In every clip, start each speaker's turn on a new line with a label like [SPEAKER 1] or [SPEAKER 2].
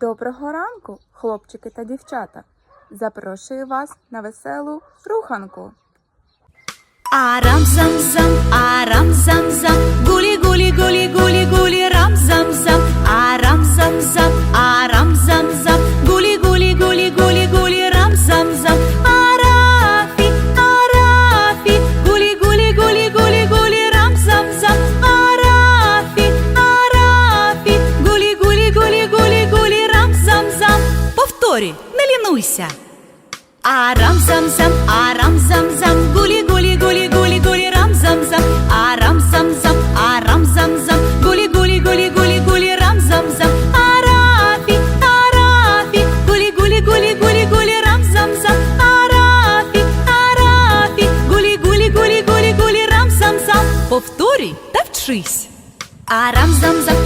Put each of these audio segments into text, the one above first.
[SPEAKER 1] Доброго ранку, хлопчики та дівчата. Запрошую вас на веселу руханку.
[SPEAKER 2] Арам арам зам зам, гулі гулі гулі гулі гулі рам зам зам, арафі, арафі, гулі гулі гулі гулі гулі рам зам зам, арафі, арафі, гулі гулі гулі гулі гулі рам зам зам. Повторюй та вчись. Арам зам зам,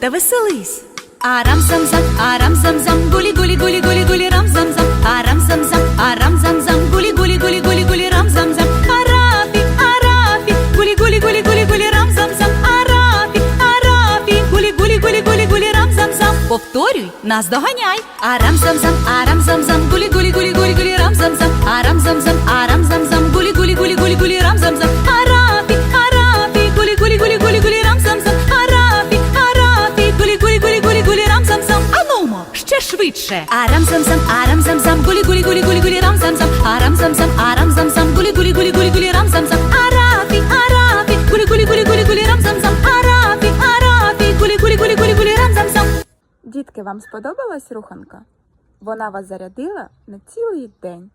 [SPEAKER 2] та веселись. Арам зам зам, арам зам зам, гулі гулі гулі гулі гулі рам зам зам, арам зам зам, арам зам зам, гулі гулі гулі гулі гулі рам зам зам, арафі, арафі, гулі гулі гулі гулі гулі рам зам зам, арафі, арафі, гулі гулі гулі гулі гулі рам зам зам. Повторюй, нас доганяй. Арам зам зам, арам зам зам, гулі гулі гулі гулі гулі швидше. Арам зам зам, арам зам зам, гулі гулі гулі гулі гулі рам зам зам, арам зам зам, арам зам зам, гулі гулі гулі гулі гулі рам зам зам, Арапі, арапі, гулі гулі гулі гулі гулі рам зам зам, арафі, арапі, гулі гулі гулі гулі гулі рам зам зам.
[SPEAKER 1] Дітки, вам сподобалась руханка? Вона вас зарядила на цілий день.